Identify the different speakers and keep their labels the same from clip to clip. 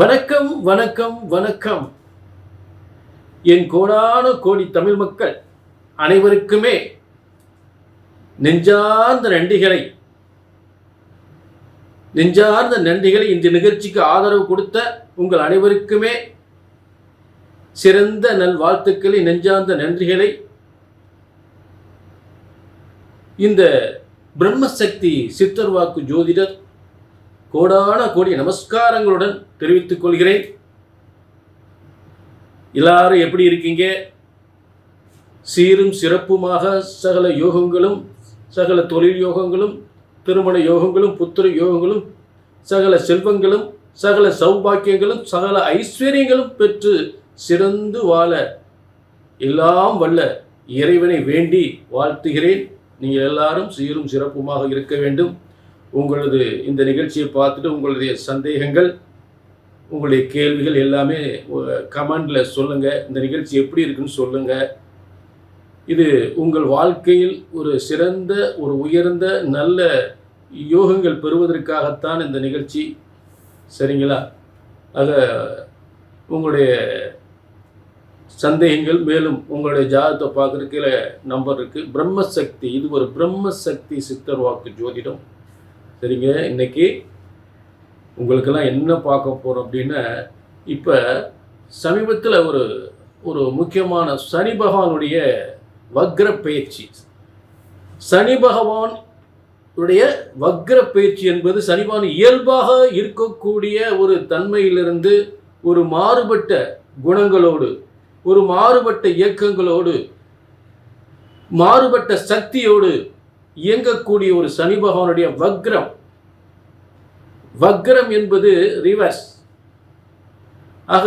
Speaker 1: வணக்கம் வணக்கம் வணக்கம். என் கோடான கோடி தமிழ் மக்கள் அனைவருக்குமே நெஞ்சார்ந்த நன்றிகளை நெஞ்சார்ந்த நன்றிகளை இந்த நிகழ்ச்சிக்கு ஆதரவு கொடுத்த உங்கள் அனைவருக்குமே சிறந்த நல் வாழ்த்துக்களை நெஞ்சார்ந்த நன்றிகளை. இந்த பிரம்மசக்தி சித்தர் வாக்கு ஜோதிடர் கோடான கோடி நமஸ்காரங்களுடன் தெரிவித்துக் கொள்கிறேன். எல்லாரும் எப்படி இருக்கீங்க? சீரும் சிறப்புமாக சகல யோகங்களும் சகல தொழில் யோகங்களும் திருமண யோகங்களும் புத்திர யோகங்களும் சகல செல்வங்களும் சகல சௌபாக்கியங்களும் சகல ஐஸ்வர்யங்களும் பெற்று சிறந்து வாழ எல்லாம் வல்ல இறைவனை வேண்டி வாழ்த்துகிறேன். நீங்கள் எல்லாரும் சீரும் சிறப்புமாக இருக்க வேண்டும். உங்களது இந்த நிகழ்ச்சியை பார்த்துட்டு உங்களுடைய சந்தேகங்கள் உங்களுடைய கேள்விகள் எல்லாமே கமெண்டில் சொல்லுங்கள் இந்த நிகழ்ச்சி எப்படி இருக்குன்னு சொல்லுங்கள் இது உங்கள் வாழ்க்கையில் ஒரு சிறந்த ஒரு உயர்ந்த நல்ல யோகங்கள் பெறுவதற்காகத்தான் இந்த நிகழ்ச்சி. சரிங்களா? ஆக உங்களுடைய சந்தேகங்கள் மேலும் உங்களுடைய ஜாதகத்தை பார்க்குறதுக்கு நம்பர் இருக்குது பிரம்மசக்தி இது ஒரு பிரம்மசக்தி சித்தர் வாக்கு ஜோதிடம். சரிங்க? இன்னைக்கு உங்களுக்கெல்லாம் என்ன பார்க்க போகிறோம் அப்படின்னா இப்போ சமீபத்தில் ஒரு ஒரு முக்கியமான சனி பகவானுடைய வக்ர பயிற்சி சனி பகவான் உடைய வக்ர பயிற்சி என்பது சனி பகவான் இயல்பாக இருக்கக்கூடிய ஒரு தன்மையிலிருந்து ஒரு மாறுபட்ட குணங்களோடு ஒரு மாறுபட்ட இயக்கங்களோடு மாறுபட்ட சக்தியோடு இயங்கக்கூடிய ஒரு சனி பகவானுடைய வக்ரம். வக்ரம் என்பது ரிவர்ஸ் ஆக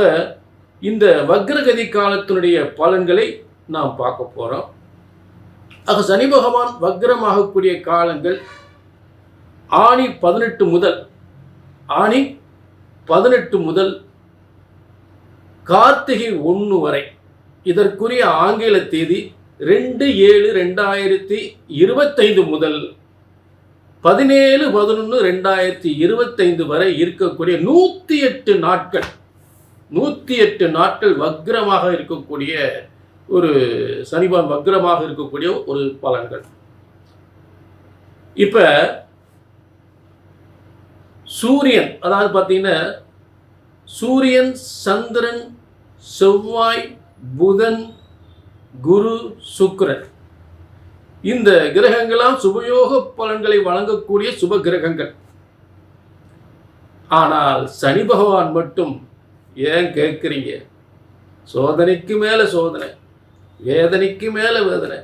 Speaker 1: இந்த வக்ரகதி காலத்தினுடைய பலன்களை நாம் பார்க்க போகிறோம் ஆக சனி பகவான் வக்ரமாகக்கூடிய காலங்கள் ஆணி பதினெட்டு முதல் ஆணி பதினெட்டு முதல் கார்த்திகை ஒன்று வரை. இதற்குரிய ஆங்கில தேதி ரெண்டு ஏழு ரெண்டாயிரத்தி இருபத்தைந்து முதல் பதினேழு பதினொன்று ரெண்டாயிரத்தி இருபத்தைந்து வரை இருக்கக்கூடிய நூற்றி எட்டு நாட்கள் நூற்றி எட்டு நாட்கள் வக்ரமாக இருக்கக்கூடிய ஒரு சனிபான் வக்ரமாக இருக்கக்கூடிய ஒரு பலன்கள். இப்போ சூரியன் அதாவது பார்த்தீங்கன்னா சூரியன் சந்திரன் செவ்வாய் புதன் குரு சுக்ரன். இந்த கிரகங்களாம் சுபயோக பலன்களை வழங்கக்கூடிய சுப கிரகங்கள். ஆனால் சனி பகவான் மட்டும் ஏன் கேட்குறீங்க? சோதனைக்கு மேலே சோதனை வேதனைக்கு மேலே வேதனை.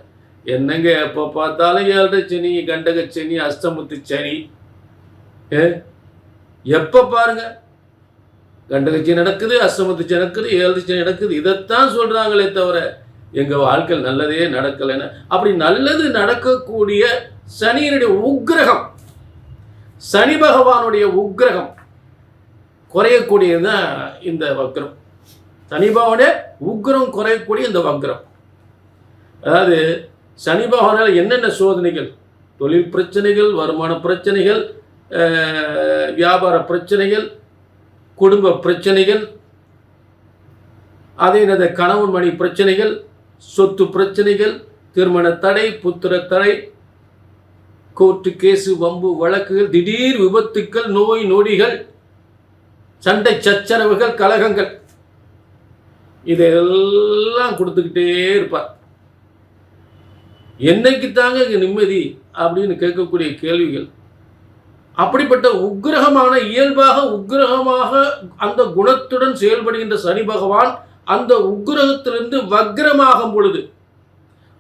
Speaker 1: என்னங்க எப்போ பார்த்தாலும் ஏழரை சனி கண்டக சனி அஷ்டமுத்து சனி? ஏ? எப்போ பாருங்க? கண்டகச்சி நடக்குது அஷ்டமத்து நடக்குது ஏழு நடக்குது. இதைத்தான் சொல்கிறாங்களே தவிர எங்கள் வாழ்க்கை நல்லதே நடக்கலைன்னு அப்படி நல்லது நடக்கக்கூடிய சனியினுடைய உக்கிரகம் சனி பகவானுடைய உக்கிரகம் குறையக்கூடியது தான் இந்த வக்ரம். சனி பகவானுடைய உக்ரம் குறையக்கூடிய இந்த வக்ரம். அதாவது சனி பகவானால் என்னென்ன சோதனைகள்? தொழில் பிரச்சனைகள் வருமான பிரச்சனைகள் வியாபார பிரச்சனைகள் குடும்ப பிரச்சனைகள் அதே கணவன் மணி பிரச்சனைகள் சொத்து பிரச்சனைகள் திருமண தடை புத்திர தடை கோர்ட்டு கேஸு வம்பு வழக்குகள் திடீர் விபத்துக்கள் நோய் நொடிகள் சண்டை சச்சரவுகள் கலகங்கள். இதெல்லாம் கொடுத்துக்கிட்டே இருப்பார். என்னைக்கு தாங்க இங்கே நிம்மதி அப்படின்னு கேட்கக்கூடிய கேள்விகள். அப்படிப்பட்ட உக்கிரகமான இயல்பாக உக்கிரகமாக அந்த குணத்துடன் செயல்படுகின்ற சனி பகவான் அந்த உக்கிரகத்திலிருந்து வக்ரமாகும் பொழுது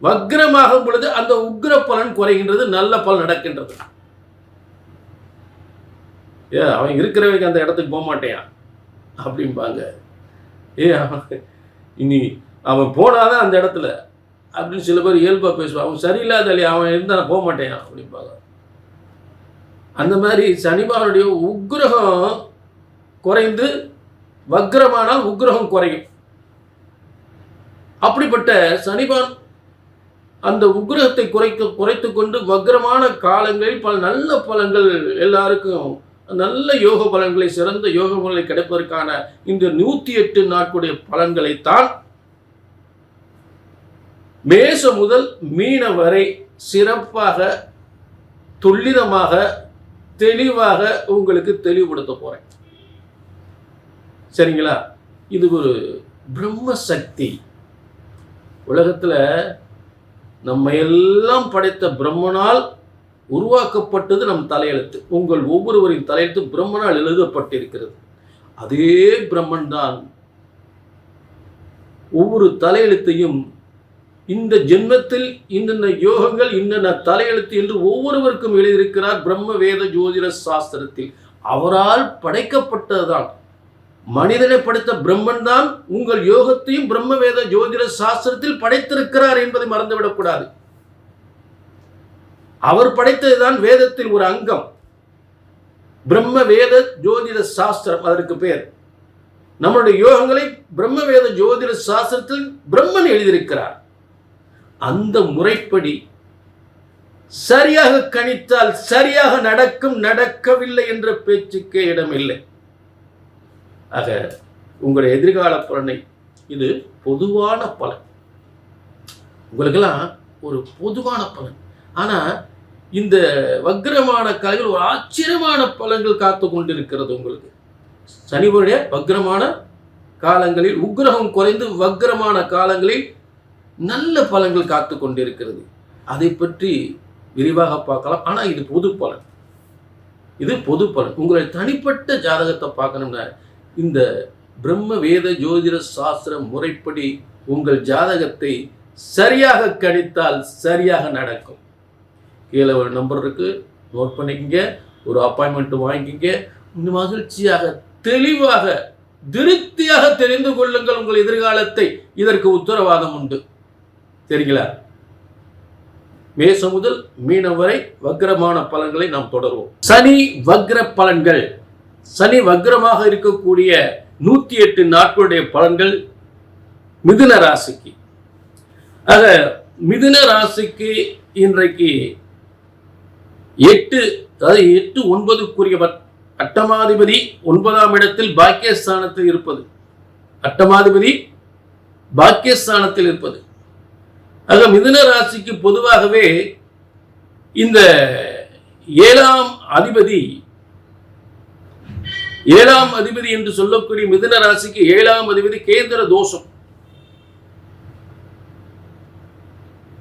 Speaker 1: வக்ரமாகும் பொழுது அந்த உக்கிர பலன் குறைகின்றது நல்ல பலன் நடக்கின்றது. ஏ அவன் இருக்கிறவங்க அந்த இடத்துக்கு போக மாட்டேன். அப்படிம்பாங்க. ஏ இனி அவன் போனாதான் அந்த இடத்துல. அப்படின்னு சில பேர் இயல்பாக பேசுவான் அவன் சரியில்லாத அவன் இருந்தால் போக மாட்டேன் அப்படிம்பாங்க. அந்த மாதிரி சனிபானுடைய உக்ரகம் குறைந்து வக்ரமானால் உக்ரகம் குறையும். அப்படிப்பட்ட சனிபான் அந்த உக்கிரகத்தை குறைக்க குறைத்து கொண்டு வக்ரமான காலங்களில் பல நல்ல பலன்கள் எல்லாருக்கும் நல்ல யோக பலன்களை சிறந்த யோக பலன்களை கிடைப்பதற்கான இந்த நூற்றி எட்டு நாட்களுடைய பலன்களைத்தான் மேச முதல் மீன வரை சிறப்பாக துல்லிதமாக தெளிவாக உங்களுக்கு தெளிவுபடுத்த போகிறேன் சரிங்களா? இது ஒரு பிரம்ம சக்தி உலகத்தில் நம்ம எல்லாம் படைத்த பிரம்மனால் உருவாக்கப்பட்டது நம் தலையெழுத்து. உங்கள் ஒவ்வொருவரின் தலையெழுத்து பிரம்மனால் எழுதப்பட்டிருக்கிறது. அதே பிரம்மன் தான் ஒவ்வொரு தலையெழுத்தையும் இந்த ஜென்மத்தில் இன்னென்ன யோகங்கள் இன்னென்ன தலையெழுத்து என்று ஒவ்வொருவருக்கும் எழுதியிருக்கிறார் பிரம்ம வேத ஜோதிட சாஸ்திரத்தில். அவரால் படைக்கப்பட்டதுதான். மனிதனை படைத்த பிரம்மன் தான் உங்கள் யோகத்தையும் பிரம்ம வேத ஜோதிட சாஸ்திரத்தில் படைத்திருக்கிறார் என்பதை மறந்துவிடக்கூடாது அவர் படைத்ததுதான் வேதத்தில் ஒரு அங்கம். பிரம்ம வேத ஜோதிட சாஸ்திரம் அதற்கு பெயர் நம்மளுடைய யோகங்களை பிரம்ம வேத ஜோதிட சாஸ்திரத்தில் பிரம்மன் எழுதியிருக்கிறார். அந்த முறைப்படி சரியாக கணித்தால் சரியாக நடக்கும் நடக்கவில்லை என்ற பேச்சுக்கே இடமில்லை. ஆக உங்களுடைய எதிர்கால பலனை இது பொதுவான பலன். உங்களுக்கெல்லாம் ஒரு பொதுவான பலன். ஆனால் இந்த வக்ரமான கலைகள் ஒரு ஆச்சரியமான பலன்கள் காத்து கொண்டிருக்கிறது உங்களுக்கு. சனிவருடைய வக்ரமான காலங்களில் உக்ரகம் குறைந்து வக்ரமான காலங்களில் நல்ல பலன்கள் காத்து கொண்டிருக்கிறது. அதை பற்றி விரிவாக பார்க்கலாம். ஆனால் இது பொது பலன். இது பொது பலன். உங்களுடைய தனிப்பட்ட ஜாதகத்தை பார்க்கணும்னா இந்த பிரம்ம வேத ஜோதிட சாஸ்திர முறைப்படி உங்கள் ஜாதகத்தை சரியாக கணித்தால் சரியாக நடக்கும். கீழே ஒரு நம்பர் இருக்கு. நோட் பண்ணிக்கங்க. ஒரு அப்பாயின்மெண்ட் வாங்கிக்கங்க. இந்த மகிழ்ச்சியாக தெளிவாக திருப்தியாக தெரிந்து கொள்ளுங்கள் உங்கள் எதிர்காலத்தை. இதற்கு உத்தரவாதம் உண்டு. சரிங்களா மேசம் முதல் மீனம் வரை வக்ரமான பலன்களை நாம் தொடர்வோம். சனி வக்ர பலன்கள். சனி வக்ரமாக இருக்கக்கூடிய நூத்தி எட்டு நாட்களுடைய பலன்கள் மிதுன ராசிக்கு. ஆக மிதுன ராசிக்கு இன்றைக்கு எட்டு அதாவது எட்டு ஒன்பதுக்குரிய அட்டமாதிபதி ஒன்பதாம் இடத்தில் பாக்கியஸ்தானத்தில் இருப்பது. அட்டமாதிபதி பாக்கியஸ்தானத்தில் இருப்பது. ஆக மிதுன ராசிக்கு பொதுவாகவே இந்த ஏழாம் அதிபதி ஏழாம் அதிபதி என்று சொல்லக்கூடிய மிதுன ராசிக்கு ஏழாம் அதிபதி கேந்திர தோஷம்.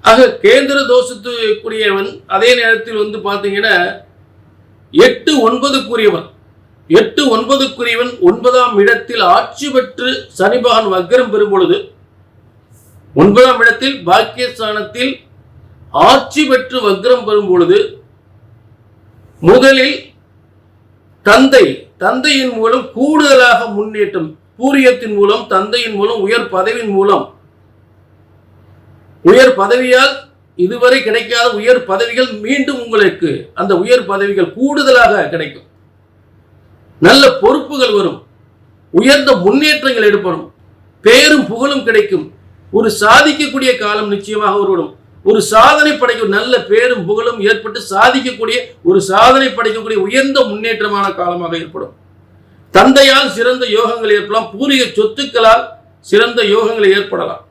Speaker 1: ஆக கேந்திர தோஷத்துக்குரியவன் அதே நேரத்தில் வந்து பார்த்தீங்கன்னா எட்டு ஒன்பதுக்குரியவன். எட்டு ஒன்பதுக்குரியவன் ஒன்பதாம் இடத்தில் ஆட்சி பெற்று சனி பகவான் வக்ரம் பெறும் பொழுது ஒன்பதாம் இடத்தில் பாக்கியஸ்தானத்தில் ஆட்சி பெற்று வக்ரம் பெறும் பொழுது முதலில் தந்தை தந்தையின் மூலம் கூடுதலாக முன்னேற்றம் பூரியத்தின் மூலம் தந்தையின் மூலம் உயர் பதவியின் மூலம். உயர் பதவியால் இதுவரை கிடைக்காத உயர் பதவிகள் மீண்டும் உங்களுக்கு அந்த உயர் பதவிகள் கூடுதலாக கிடைக்கும். நல்ல பொறுப்புகள் வரும். உயர்ந்த முன்னேற்றங்கள் ஏற்படும். பேரும் புகழும் கிடைக்கும். ஒரு சாதிக்கக்கூடிய காலம் நிச்சயமாக வரும் ஒரு சாதனை படைக்கும் நல்ல பேரும் புகழும் ஏற்பட்டு சாதிக்கக்கூடிய ஒரு சாதனை படைக்கக்கூடிய உயர்ந்த முன்னேற்றமான காலமாக ஏற்படும். தந்தையால் சிறந்த யோகங்கள் ஏற்படலாம். பூர்வீக சொத்துக்களால் சிறந்த யோகங்கள் ஏற்படலாம்.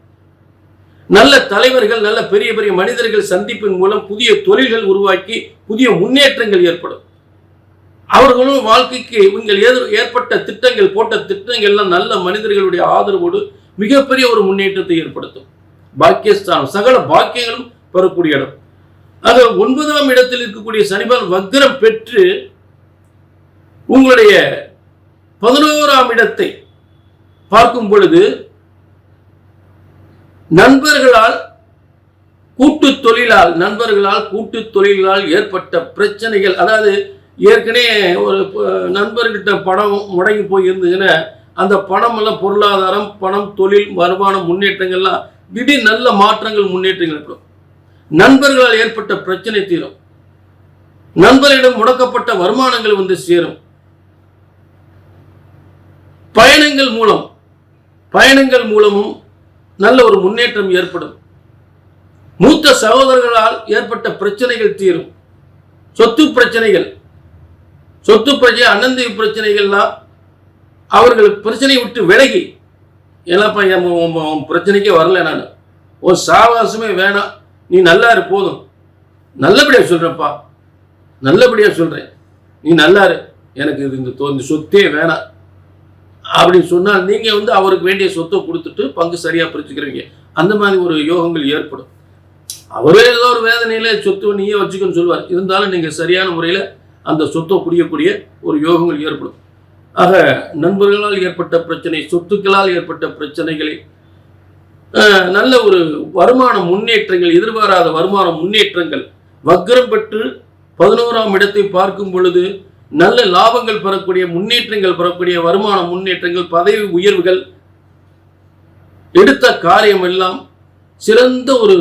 Speaker 1: நல்ல தலைவர்கள் நல்ல பெரிய பெரிய மனிதர்கள் சந்திப்பின் மூலம் புதிய தொழில்கள் உருவாக்கி புதிய முன்னேற்றங்கள் ஏற்படும். அவர்களும் வாழ்க்கைக்கு உங்கள் ஏது- ஏற்பட்ட திட்டங்கள் போட்ட திட்டங்கள் எல்லாம் நல்ல மனிதர்களுடைய ஆதரவோடு மிகப்பெரிய ஒரு முன்னேற்றத்தை ஏற்படுத்தும். பாக்கியஸ்தானம் சகல பாக்கியங்களும் பெறக்கூடிய இடம். ஆக ஒன்பதாம் இடத்தில் இருக்கக்கூடிய சனிபால் வக்ரம் பெற்று உங்களுடைய பதினோராம் இடத்தை பார்க்கும் பொழுது நண்பர்களால் கூட்டு தொழிலால் நண்பர்களால் கூட்டு தொழிலால் ஏற்பட்ட பிரச்சனைகள் அதாவது ஏற்கனவே ஒரு நண்பர்கிட்ட பணம் முடங்கி போயிருந்ததுன்னா அந்த பணம் எல்லாம் பொருளாதாரம் பணம் தொழில் வருமானம் முன்னேற்றங்கள்லாம் திடீர் நல்ல மாற்றங்கள் முன்னேற்றங்கள் ஏற்படும். நண்பர்களால் ஏற்பட்ட பிரச்சனை தீரும். நண்பரிடம் முடக்கப்பட்ட வருமானங்கள் வந்து சேரும். பயணங்கள் மூலம் பயணங்கள் மூலமும் நல்ல ஒரு முன்னேற்றம் ஏற்படும். மூத்த சகோதரர்களால் ஏற்பட்ட பிரச்சனைகள் தீரும். சொத்து பிரச்சனைகள் சொத்து பிரச்சனை அண்ணந்தி பிரச்சனைகள்லாம் அவர்களுக்கு பிரச்சனையை விட்டு விலகி ஏன்னாப்பா என் உன் பிரச்சனைக்கே வரல நான். ஒரு சாவாசமே வேணாம். நீ நல்லா இரு போதும். நல்லபடியாக சொல்கிறேன்ப்பா நல்லபடியாக சொல்கிறேன் நீ நல்லா இரு. எனக்கு இது இந்த சொத்தே வேணாம். அப்படின்னு சொன்னால் நீங்கள் வந்து அவருக்கு வேண்டிய சொத்தை கொடுத்துட்டு பங்கு சரியாக பிரிச்சுக்கிறீங்க. அந்த மாதிரி ஒரு யோகங்கள் ஏற்படும். அவரே ஏதோ ஒரு வேதனையில் சொத்து நீயே வச்சுக்கன்னு சொல்லுவார். இருந்தாலும் நீங்கள் சரியான முறையில் அந்த சொத்தை குடியக்கூடிய ஒரு யோகங்கள் ஏற்படும். ஆக நண்பர்களால் ஏற்பட்ட பிரச்சனை சொத்துக்களால் ஏற்பட்ட பிரச்சனைகளை நல்ல ஒரு வருமான முன்னேற்றங்கள் எதிர்பாராத வருமான முன்னேற்றங்கள் வக்ரம் பெற்று பதினோராம் இடத்தை பார்க்கும் பொழுது நல்ல லாபங்கள் பெறக்கூடிய முன்னேற்றங்கள் பெறக்கூடிய வருமான முன்னேற்றங்கள் பதவி உயர்வுகள் எடுத்த காரியம் எல்லாம் சிறந்த ஒரு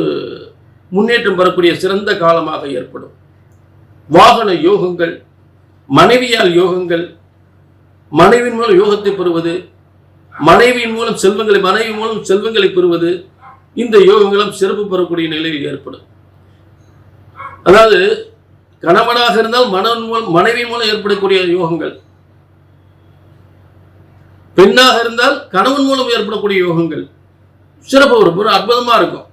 Speaker 1: முன்னேற்றம் பெறக்கூடிய சிறந்த காலமாக ஏற்படும். வாகன யோகங்கள் மனைவியால் யோகங்கள் மனைவியின் மூலம் யோகத்தை பெறுவது மனைவியின் மூலம் செல்வங்களை மனைவி மூலம் செல்வங்களை பெறுவது இந்த யோகங்களும் சிறப்பு பெறக்கூடிய நிலையில் ஏற்படும். அதாவது கணவனாக இருந்தால் மனவன் மூலம் மனைவி மூலம் ஏற்படக்கூடிய யோகங்கள். பெண்ணாக இருந்தால் கணவன் மூலம் ஏற்படக்கூடிய யோகங்கள். சிறப்பு ஒரு ஒரு அற்புதமா இருக்கும்.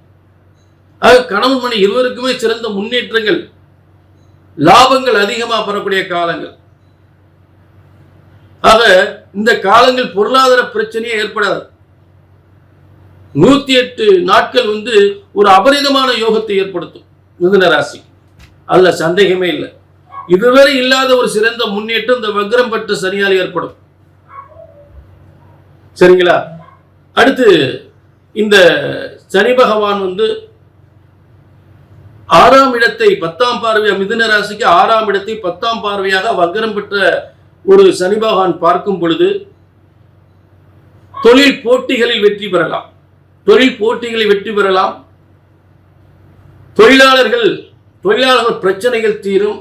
Speaker 1: ஆக கணவன் மணி இருவருக்குமே சிறந்த முன்னேற்றங்கள். லாபங்கள் அதிகமாக பெறக்கூடிய காலங்கள். ஆக இந்த காலங்கள் பொருளாதார பிரச்சனையே ஏற்படாது. நூத்தி எட்டு நாட்கள் வந்து ஒரு அபரிதமான யோகத்தை ஏற்படுத்தும் மிதுன ராசி. அதில் சந்தேகமே இல்லை. இதுவரை இல்லாத ஒரு சிறந்த முன்னேற்றம் இந்த வக்ரம் பெற்ற சனியால் ஏற்படும். சரிங்களா? அடுத்து இந்த சனி பகவான் வந்து ஆறாம் இடத்தை பத்தாம் பார்வையா மிதுன ராசிக்கு ஆறாம் இடத்தை பத்தாம் பார்வையாக வக்ரம் பெற்ற ஒரு சனி பகவான் பார்க்கும் பொழுது தொழில் போட்டிகளில் வெற்றி பெறலாம். தொழில் போட்டிகளில் வெற்றி பெறலாம். தொழிலாளர்கள் தொழிலாளர்கள் பிரச்சனைகள் தீரும்.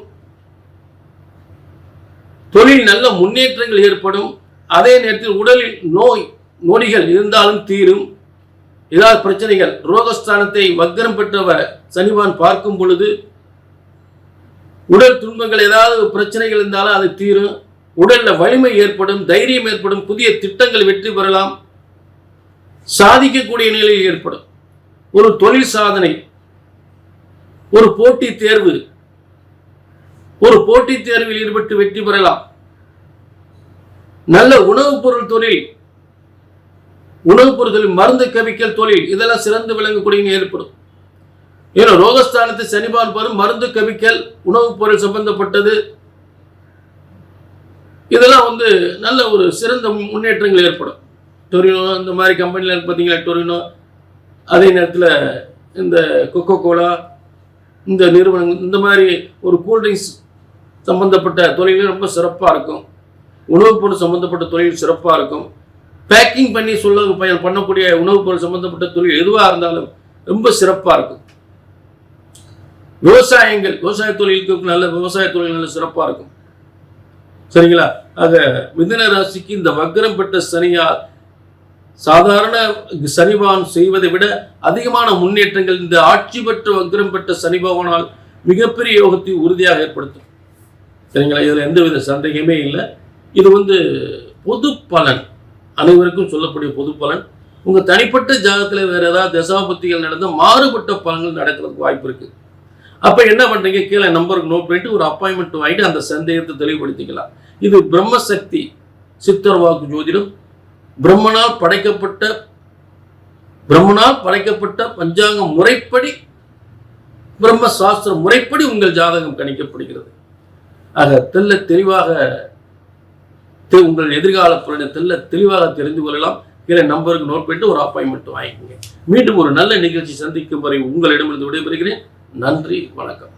Speaker 1: தொழில் நல்ல முன்னேற்றங்கள் ஏற்படும். அதே நேரத்தில் உடலில் நோய் நொடிகள் இருந்தாலும் தீரும். ஏதாவது பிரச்சனைகள் ரோகஸ்தானத்தை வக்கரம் பெற்றவர் சனிவான் பார்க்கும் பொழுது உடல் துன்பங்கள் ஏதாவது பிரச்சனைகள் இருந்தாலும் அது தீரும். உடல்ல வலிமை ஏற்படும் தைரியம் ஏற்படும் புதிய திட்டங்கள் வெற்றி பெறலாம். சாதிக்கக்கூடிய நிலையில் ஏற்படும். ஒரு தொழில் சாதனை ஒரு போட்டி தேர்வு. ஒரு போட்டித் தேர்வில் ஈடுபட்டு வெற்றி பெறலாம். நல்ல உணவுப் பொருள் தொழில். உணவுப் பொருள் மருந்து கெமிக்கல் தொழில் இதெல்லாம் சிறந்து விளங்கக்கூடிய ஏற்படும். ஏன்னா ரோகஸ்தானத்தை சனிபான் பாரும் மருந்து கெமிக்கல் உணவுப் பொருள் சம்பந்தப்பட்டது. இதெல்லாம் வந்து நல்ல ஒரு சிறந்த முன்னேற்றங்கள் ஏற்படும். டொரினோ இந்த மாதிரி கம்பெனியில் பார்த்தீங்களா டொரினோ? அதே நேரத்தில் இந்த கொக்கோ கோலா இந்த நிறுவனங்கள் இந்த மாதிரி ஒரு கூல்ட்ரிங்க்ஸ் சம்மந்தப்பட்ட தொழிலும் ரொம்ப சிறப்பாக இருக்கும். உணவுப் பொருள் சம்மந்தப்பட்ட தொழில் சிறப்பாக இருக்கும். பேக்கிங் பண்ணி சொல்ல பயன் பண்ணக்கூடிய உணவுப் பொருள் சம்மந்தப்பட்ட தொழில் எதுவாக இருந்தாலும் ரொம்ப சிறப்பாக இருக்கும். விவசாயங்கள் விவசாய தொழிலுக்கு நல்ல விவசாய தொழில் நல்ல சிறப்பாக இருக்கும். சரிங்களா? ஆக மிதன ராசிக்கு இந்த வக்ரம் பெற்ற சனியால் சாதாரண சனிபகவான் செய்வதை விட அதிகமான முன்னேற்றங்கள் இந்த ஆட்சி பெற்ற வக்ரம் பெற்ற சனிபவனால் மிகப்பெரிய யோகத்தை உறுதியாக ஏற்படுத்தும். சரிங்களா? இதில் எந்தவித சந்தேகமே இல்லை. இது வந்து பொது பலன். அனைவருக்கும் சொல்லக்கூடிய பொது பலன். உங்கள் தனிப்பட்ட ஜாதகத்தில் வேறு ஏதாவது தசாபத்திகள் நடந்த மாறுபட்ட பலன்கள் நடக்கிறதுக்கு வாய்ப்பு இருக்குது அப்போ என்ன பண்ணுறீங்க கீழே நம்பருக்கு நோட் பண்ணிட்டு ஒரு அப்பாயின்மெண்ட் வாங்கிட்டு அந்த சந்தேகத்தை தெளிவுபடுத்திக்கலாம். இது பிரம்மசக்தி சித்தர் வாக்கு ஜோதிடம். பிரம்மனால் படைக்கப்பட்ட பிரம்மனால் படைக்கப்பட்ட பஞ்சாங்க முறைப்படி பிரம்ம சாஸ்திர முறைப்படி உங்கள் ஜாதகம் கணிக்கப்படுகிறது. ஆக தெல்ல தெளிவாக உங்கள் எதிர்கால பலனை தெல்ல தெளிவாக தெரிந்து கொள்ளலாம். கீழே நம்பருக்கு நோட் பண்ணிட்டு ஒரு அப்பாயின்மெண்ட் வாங்கிக்கோங்க. மீண்டும் ஒரு நல்ல நிகழ்ச்சி சந்திக்கும் வரை உங்களிடமிருந்து விடைபெறுகிறேன். நன்றி வணக்கம்.